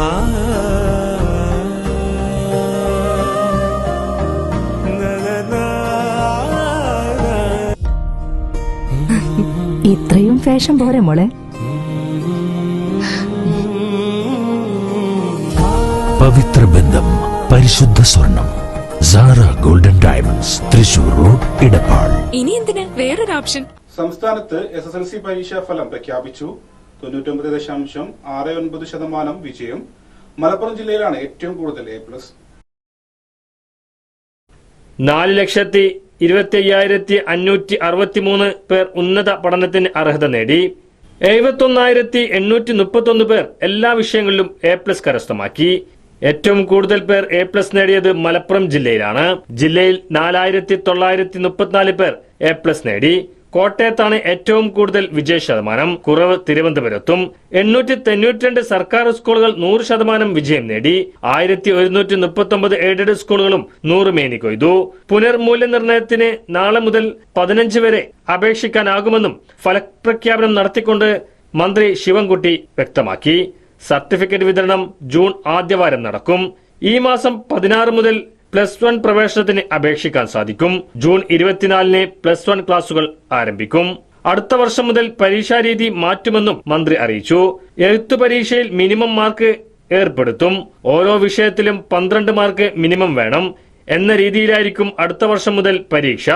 ഇത്രയും ഫാഷൻ പോരെ മോളെ. പവിത്ര ബന്ധം പരിശുദ്ധ സ്വർണം Sara golden diamonds Thrissur road Edappal ഇനി എന്തിനാ? വേറൊരു ഓപ്ഷൻ. സംസ്ഥാനത്ത് എസ് എസ് എൽ സി പരീക്ഷാ ഫലം പ്രഖ്യാപിച്ചു. തൊണ്ണൂറ്റൊമ്പത് ദശാംശം ആറ് ഒൻപത് ശതമാനം വിജയം. മലപ്പുറം ജില്ലയിലാണ് ഏറ്റവും കൂടുതൽ എ പ്ലസ് നാല് ലക്ഷത്തി ഇരുപത്തി അയ്യായിരത്തി അഞ്ഞൂറ്റി അറുപത്തിമൂന്ന് പേർ ഉന്നത പഠനത്തിന് അർഹത നേടി. എഴുപത്തൊന്നായിരത്തി എണ്ണൂറ്റി മുപ്പത്തൊന്ന് പേർ എല്ലാ വിഷയങ്ങളിലും എ പ്ലസ് കരസ്ഥമാക്കി. ഏറ്റവും കൂടുതൽ പേർ എ പ്ലസ് നേടിയത് മലപ്പുറം ജില്ലയിലാണ്. ജില്ലയിൽ നാലായിരത്തി തൊള്ളായിരത്തി മുപ്പത്തിനാല് പേർ എ പ്ലസ് നേടി. കോട്ടയത്താണ് ഏറ്റവും കൂടുതൽ വിജയ ശതമാനം. കുറവ് തിരുവനന്തപുരത്തും എണ്ണൂറ്റി തൊണ്ണൂറ്റിരണ്ട് സർക്കാർ സ്കൂളുകൾ നൂറ് ശതമാനം വിജയം നേടി. ആയിരത്തി ഒരുന്നൂറ്റി മുപ്പത്തി ഒമ്പത് എയ്ഡഡ് സ്കൂളുകളും നൂറ് മേനി കൊയ്തു. പുനർമൂല്യനിർണയത്തിന് നാളെ മുതൽ പതിനഞ്ച് വരെ അപേക്ഷിക്കാനാകുമെന്നും ഫലപ്രഖ്യാപനം നടത്തിക്കൊണ്ട് മന്ത്രി ശിവൻകുട്ടി വ്യക്തമാക്കി. സർട്ടിഫിക്കറ്റ് വിതരണം ജൂൺ ആദ്യവാരം നടക്കും. ഈ മാസം പതിനാറ് മുതൽ പ്ലസ് വൺ പ്രവേശനത്തിന് അപേക്ഷിക്കാൻ സാധിക്കും. ജൂൺ ഇരുപത്തിനാലിന് പ്ലസ് വൺ ക്ലാസുകൾ ആരംഭിക്കും. അടുത്ത വർഷം മുതൽ പരീക്ഷാരീതി മാറ്റുമെന്നും മന്ത്രി അറിയിച്ചു. എഴുത്തു പരീക്ഷയിൽ മിനിമം മാർക്ക് ഏർപ്പെടുത്തും. ഓരോ വിഷയത്തിലും പന്ത്രണ്ട് മാർക്ക് മിനിമം വേണം. എന്ന രീതിയിലായിരിക്കും അടുത്ത വർഷം മുതൽ പരീക്ഷ.